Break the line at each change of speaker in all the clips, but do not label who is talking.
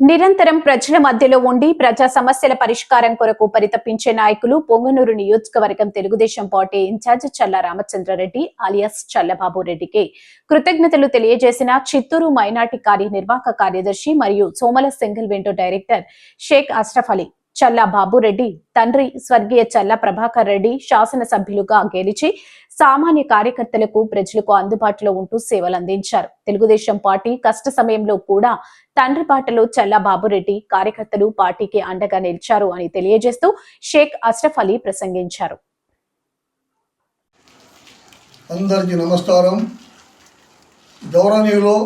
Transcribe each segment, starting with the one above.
నిరంతరం ప్రజల మధ్యలో ఉండి ప్రజా సమస్యల పరిష్కారం కొరకు పరితపించే నాయకులు పొంగనూరు నియోజకవర్గం తెలుగుదేశం పార్టీ ఇన్ఛార్జ్ చల్ల రామచంద్రారెడ్డి అలియాస్ చల్లబాబు రెడ్డికి కృతజ్ఞతలు తెలియజేసిన చిత్తూరు మైనార్టీ కార్యనిర్వాహక కార్యదర్శి మరియు Somala single window director Sheikh Ashraf Ali Challa Babureddy తండ్రి స్వర్గీయ చల్ల ప్రభాకర్ రెడ్డి శాసనసభ్యులుగా గెలిచి సామాన్య కార్యకర్తలకు ప్రజలకు అందుబాటులో ఉంటూ సేవలు అందించారు. తెలుగుదేశం పార్టీ కష్ట సమయంలో కూడా తండ్రి బాటలో చల్లా బాబురెడ్డి కార్యకర్తలు పార్టీకి అండగా నిలిచారు అని తెలియజేస్తూ షేక్ అష్రఫ్ అలీ ప్రసంగించారు.
అందరికీ నమస్కారం. గౌరవనీయులు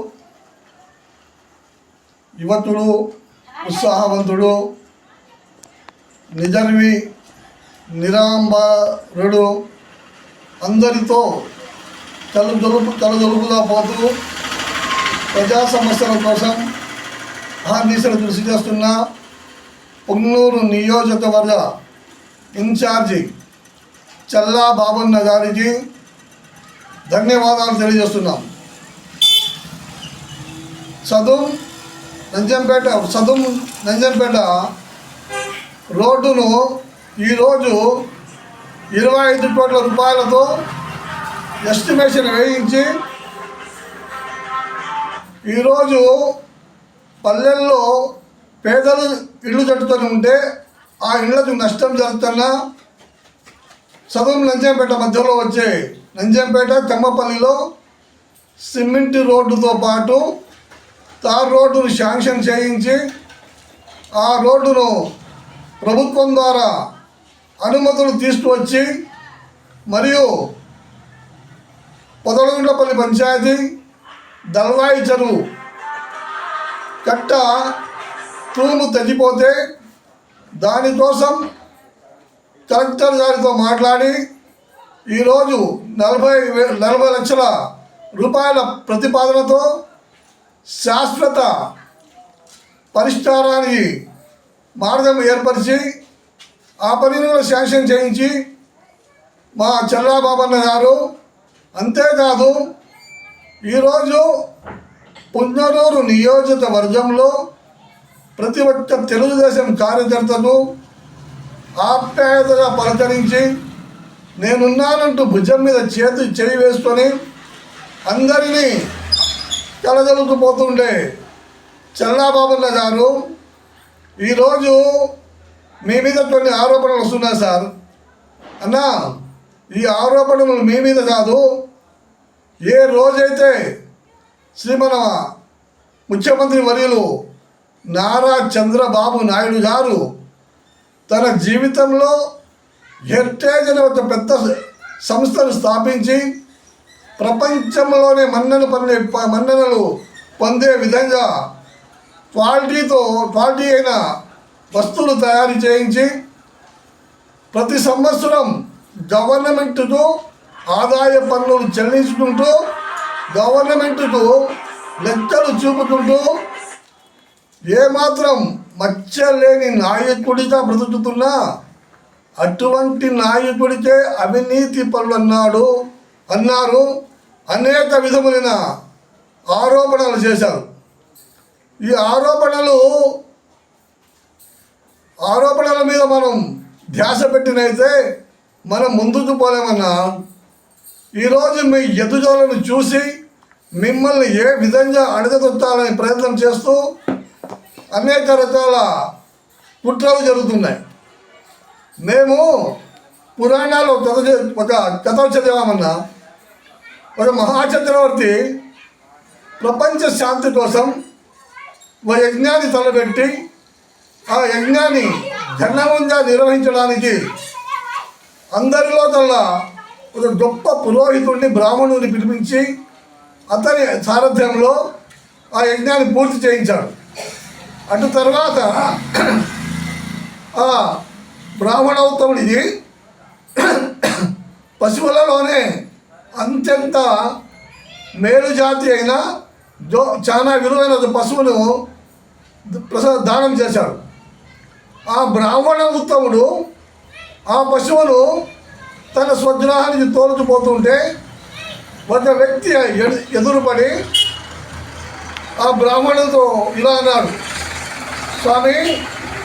యువతుడు ఉత్సాహవంతుడు నిజర్వి నిరాంబరుడు అందరితో కలుదొలుపు కలుదొలుపుగా పోతూ ప్రజా సమస్యల కోసం ఆర్నీసలు కృషి చేస్తున్న పొన్నూరు నియోజకవర్గ ఇన్ఛార్జి చల్లా బాబన్న గారికి ధన్యవాదాలు తెలియజేస్తున్నాం. చదువు నంజంపేట చదువు నంజంపేట రోడ్డును ఈరోజు ఇరవై ఐదు కోట్ల రూపాయలతో ఎస్టిమేషన్ వేయించి ఈరోజు పల్లెల్లో పేదలు ఇళ్ళు కట్టుకొని ఉంటే ఆ ఇళ్ళకు నష్టం జరుగుతున్న చదువు నంజంపేట మధ్యలో వచ్చే నంజంపేట తెమ్మపల్లిలో సిమెంట్ రోడ్డుతో పాటు తార్ రోడ్డును శాంక్షన్ చేయించి ఆ రోడ్డును ప్రభుత్వం ద్వారా అనుమతులు తీసుకువచ్చి మరియు పొదలగుండ్లపల్లి పంచాయతీ దళవాయి చెరువు కట్ట తూము తగ్గిపోతే దానికోసం కలెక్టర్ గారితో మాట్లాడి ఈరోజు నలభై వే నలభై లక్షల రూపాయల ప్రతిపాదనతో శాశ్వత పరిష్కారానికి మార్గం ఏర్పరిచి ఆ పనిని కూడా శాంక్షన్ చేయించి మా చల్లాబాబన్న గారు అంతేకాదు ఈరోజు పుంజనూరు నియోజకవర్గంలో ప్రతి ఒక్క తెలుగుదేశం కార్యకర్తను ఆప్యాయతగా పలకరించి నేనున్నానంటూ భుజం మీద చేతి చేయి వేసుకొని అందరినీ కలగలుగుపోతుండే చల్లాబాబన్న గారు ఈరోజు మీ మీద కొన్ని ఆరోపణలు వస్తున్నాయి సార్. అన్నా ఈ ఆరోపణలు మీ మీద కాదు ఏ రోజైతే శ్రీమన ముఖ్యమంత్రి వర్యులు నారా చంద్రబాబు నాయుడు గారు తన జీవితంలో హెరిటేజ్ అనే ఒక పెద్ద సంస్థను స్థాపించి ప్రపంచంలోనే మన్నను పొందే మన్ననలు పొందే విధంగా క్వాలిటీతో క్వాలిటీ అయిన వస్తువులు తయారు చేయించి ప్రతి సంవత్సరం గవర్నమెంట్కు ఆదాయ పన్నులు చెల్లించుకుంటూ గవర్నమెంట్కు లెక్కలు చూపుకుంటూ ఏమాత్రం మచ్చలేని నాయకుడిగా బ్రతుకుతున్నా అటువంటి నాయకుడికే అవినీతి పనులు అన్నాడు అన్నారు అనేక విధములైన ఆరోపణలు చేశారు. ఈ ఆరోపణలు ఆరోపణల మీద మనం ధ్యాస పెట్టినైతే మనం ముందుకు పోలేమన్నా ఈరోజు మీ ఎదుజోలను చూసి మిమ్మల్ని ఏ విధంగా అడగదొత్తాలని ప్రయత్నం చేస్తూ అనేక రకాల కుట్రలు జరుగుతున్నాయి. మేము పురాణాలు ఒక కథ ఒక కథ చదివామన్నా ఒక మహాచక్రవర్తి ప్రపంచ శాంతి కోసం ఒక యజ్ఞాన్ని తలపెట్టి ఆ యజ్ఞాన్ని ఘనంగా నిర్వహించడానికి అందరిలో కల్లా ఒక గొప్ప పురోహితుడిని బ్రాహ్మణుడిని పిలిపించి అతని సారథ్యంలో ఆ యజ్ఞాన్ని పూర్తి చేయించాడు. అటు తర్వాత ఆ బ్రాహ్మణోత్తముడికి పశువులలోనే అత్యంత మేలు జాతి అయిన జో చాలా విలువైన పశువును ప్రసాద దానం చేశాడు. ఆ బ్రాహ్మణ ఉత్తముడు ఆ పశువును తన స్వగ్రహానికి తోలుచుపోతుంటే ఒక వ్యక్తి ఎదురుపడి ఆ బ్రాహ్మణుడితో ఇలా అన్నాడు స్వామి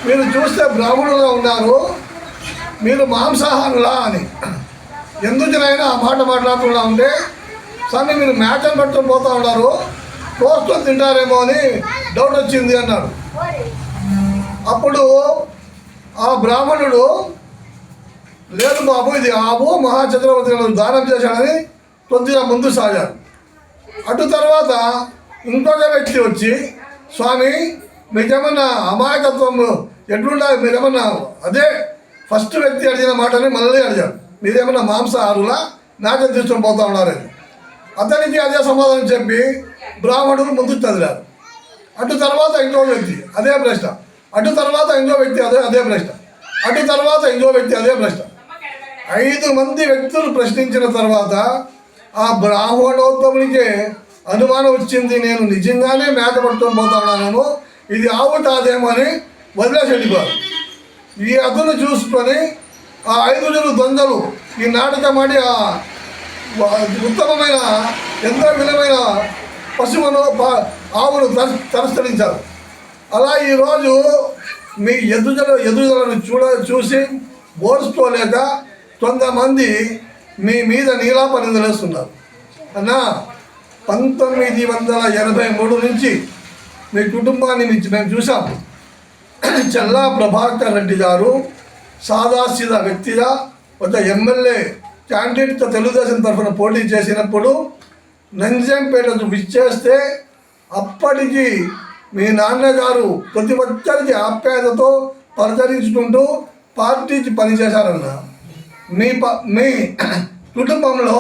మీరు చూస్తే బ్రాహ్మణులుగా ఉన్నారు మీరు మాంసాహారులా అని. ఎందుకునైనా ఆ మాట మాట్లాడుతున్నా ఉంటే స్వామి మీరు మేకను పట్టుకొని పోతా ఉన్నారు కోసుకొని తింటారేమో అని డౌట్ వచ్చింది అన్నాడు. అప్పుడు ఆ బ్రాహ్మణుడు లేదు బాబు ఇది ఆబు మహాచంద్రవర్తి దానం చేశాడని కొద్దిగా ముందు సాగారు అటు తర్వాత ఇంకొక వ్యక్తి వచ్చి స్వామి మీకేమన్నా అమాయకత్వం ఎట్లుండాలి? మీరేమన్నా అదే ఫస్ట్ వ్యక్తి అడిగిన మాటని మళ్ళీ అడిగారు మీరేమన్నా మాంసాహారులా? నాకే తీసుకొని పోతా ఉన్నారని అతనికి అదే సమాధానం చెప్పి బ్రాహ్మణుడు ముందుకు చదివారు అటు తర్వాత ఇంకో వ్యక్తి అదే ప్రశ్న అటు తర్వాత ఇంకో వ్యక్తి అదే అదే ప్రశ్న. అటు తర్వాత ఇంకో వ్యక్తి అదే ప్రశ్న. ఐదు మంది వ్యక్తులు ప్రశ్నించిన తర్వాత ఆ బ్రాహ్మణోత్తమునికే అనుమానం వచ్చింది నేను నిజంగానే మేత పట్టుకొని పోతున్నాను ఇది ఆవు కాదేమో అని వదిలేసి వెళ్ళిపోయారు ఈ అతను చూసుకొని ఆ ఐదుగురు దొంగలు ఈ నాటకం ఆడి ఆ ఉత్తమమైన ఎంతో విలువైన పశువును ఆవును తరస్కరించారు. అలా ఈరోజు మీ ఎదుదల ఎదుదలను చూడ చూసి ఓర్చుకోలేక కొంతమంది మీ మీద నీలాప నిందలేస్తున్నారు అన్నా పంతొమ్మిది వందల ఎనభై మూడు నుంచి మీ కుటుంబాన్ని మించి మేము చూసాం చల్లా ప్రభాకర్ రెడ్డి గారు సాదాసీదా వ్యక్తిగా ఒక ఎమ్మెల్యే క్యాండిడేట్తో తెలుగుదేశం తరఫున పోటీ చేసినప్పుడు నంజంపేట విచ్చేస్తే అప్పటికి మీ నాన్నగారు ప్రతి ఒక్కరికి ఆప్యాయతతో పరిచరించుకుంటూ పార్టీకి పనిచేశారన్న. మీ ప మీ కుటుంబంలో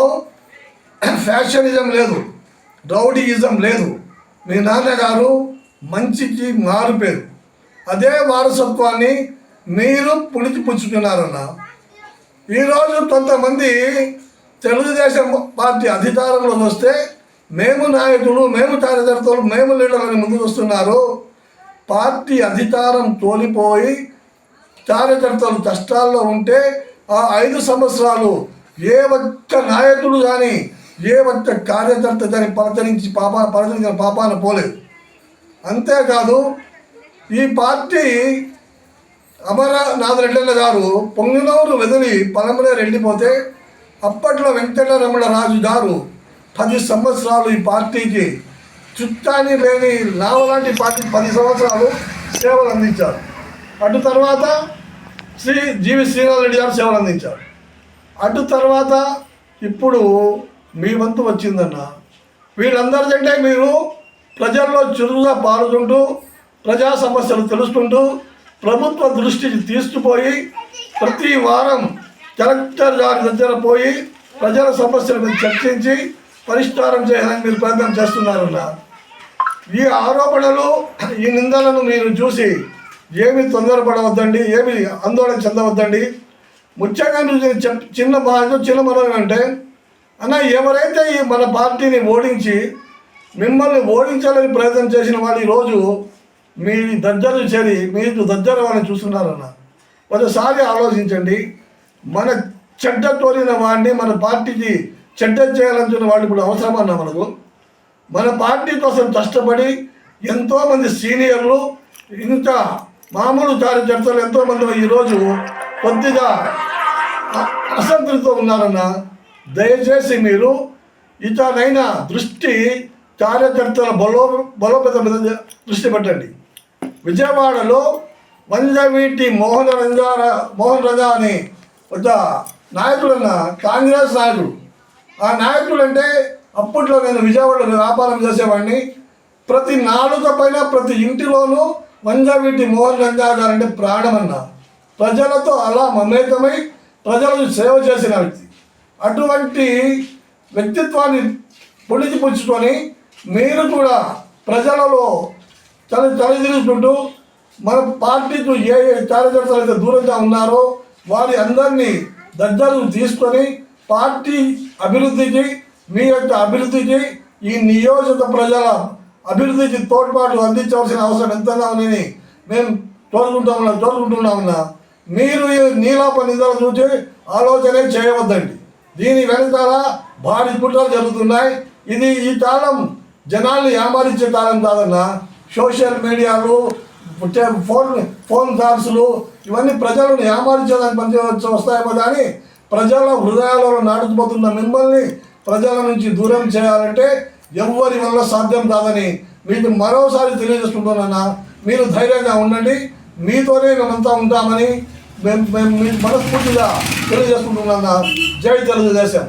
ఫ్యాషనిజం లేదు రౌడీయిజం లేదు. మీ నాన్నగారు మంచికి మారుపేరు అదే వారసత్వాన్ని మీరు పుణిచిపుచ్చుకున్నారన్న ఈరోజు కొంతమంది తెలుగుదేశం పార్టీ అధికారంలోకి వస్తే మేము నాయకులు మేము కార్యకర్తలు మేము లీడర్లని ముందుకు వస్తున్నారు. పార్టీ అధికారం తోలిపోయి కార్యకర్తలు కష్టాల్లో ఉంటే ఆ ఐదు సంవత్సరాలు ఏ ఒక్క నాయకుడు కానీ ఏ ఒక్క కార్యకర్త కానీ పలకరించి పాప పలకరించిన పాపాన పోలేదు. అంతేకాదు ఈ పార్టీ అమరనాథ రెడ్డన్న గారు పొంగినూరు వెదిలి పలమనే వెళ్ళిపోతే అప్పట్లో వెంకటరమణ రాజు గారు పది సంవత్సరాలు ఈ పార్టీకి చుట్టాన్ని లేని లావలాంటి పార్టీ పది సంవత్సరాలు సేవలు అందించారు. అటు తర్వాత శ్రీ జీవి శ్రీనాథ్ రెడ్డి గారు సేవలు అందించారు. అటు తర్వాత ఇప్పుడు మీ వంతు వచ్చిందన్న. వీళ్ళందరికంటే మీరు ప్రజల్లో చురుకుగా పాల్గొంటూ ప్రజా సమస్యలు తెలుసుకుంటూ ప్రభుత్వ దృష్టికి తీసుకుపోయి ప్రతి వారం కలెక్టర్ గారి దగ్గర పోయి ప్రజల సమస్యల మీద చర్చించి పరిష్కారం చేయాలని మీరు ప్రయత్నం చేస్తున్నారు ఈ ఆరోపణలు ఈ నిందలను మీరు చూసి ఏమి తొందరపడవద్దండి ఏమి ఆందోళన చెందవద్దండి. ముఖ్యంగా మీరు చిన్న బాధ చిన్న మనం అంటే అన్న ఎవరైతే ఈ మన పార్టీని ఓడించి మిమ్మల్ని ఓడించాలని ప్రయత్నం చేసిన వాళ్ళు ఈరోజు మీ దగ్గర చేరి మీరు దగ్గర వాళ్ళని చూస్తున్నారన్న. ఒకసారి ఆలోచించండి. మన చెడ్డ తోలిన వాడిని మన పార్టీకి చెడ్డ చేయాలనుకున్న వాళ్ళు ఇప్పుడు అవసరమన్నా మనకు? మన పార్టీ కోసం కష్టపడి ఎంతోమంది సీనియర్లు ఇంత మామూలు కార్యకర్తలు ఎంతోమంది ఈరోజు కొద్దిగా అసంతృప్తితో ఉన్నారన్న దయచేసి మీరు ఇతనైనా దృష్టి కార్యకర్తల బలో బలోపేతం మీద దృష్టి పెట్టండి. విజయవాడలో వంజవీటి మోహన రంజారా మోహన్ రజా అని ఒక నాయకుడన్న కాంగ్రెస్ నాయకుడు ఆ నాయకుడు అంటే అప్పట్లో నేను విజయవాడలో వ్యాపారం చేసేవాడిని. ప్రతి నాలుక పైన ప్రతి ఇంటిలోనూ వంజవీటి మోహన్ గంగా గారు అంటే ప్రాణమన్న. ప్రజలతో అలా మమేకమై ప్రజలకు సేవ చేసిన వ్యక్తి. అటువంటి వ్యక్తిత్వాన్ని పొడిచిపుచ్చుకొని మీరు కూడా ప్రజలలో తల తలదిరుచుకుంటూ మన పార్టీకు ఏ ఏ కార్యకర్తలు అయితే దూరంగా ఉన్నారో వారి అందరినీ దగ్గరకు తీసుకొని పార్టీ అభివృద్ధికి మీ యొక్క అభివృద్ధికి ఈ నియోజక ప్రజల అభివృద్ధికి తోడ్పాట్లు అందించవలసిన అవసరం ఎంతగా ఉందని మేము కోరుకుంటామన్నా కోరుకుంటున్నామన్నా మీరు ఈ నీలాప నిందలు చూసి ఆలోచనే చేయవద్దండి. దీని వెనకాల భారీ కుట్రలు జరుగుతున్నాయి. ఇది ఈ కాలం జనాల్ని ఏమారించే కాలం కాదన్నా సోషల్ మీడియాలు ఫోన్ ఫోన్ కాల్స్లు ఇవన్నీ ప్రజలను ఏమార్చేదానికి పనిచేయవచ్చు వస్తాయేమో కానీ ప్రజల హృదయాలలో నాటుకుపోతున్న మిమ్మల్ని ప్రజల నుంచి దూరం చేయాలంటే ఎవ్వరి వల్ల సాధ్యం కాదని మీకు మరోసారి తెలియజేసుకుంటున్నా మీరు ధైర్యంగా ఉండండి. మీతోనే మేమంతా ఉంటామని మేము మేము మనస్ఫూర్తిగా తెలియజేసుకుంటున్నా జై తెలుగుదేశం.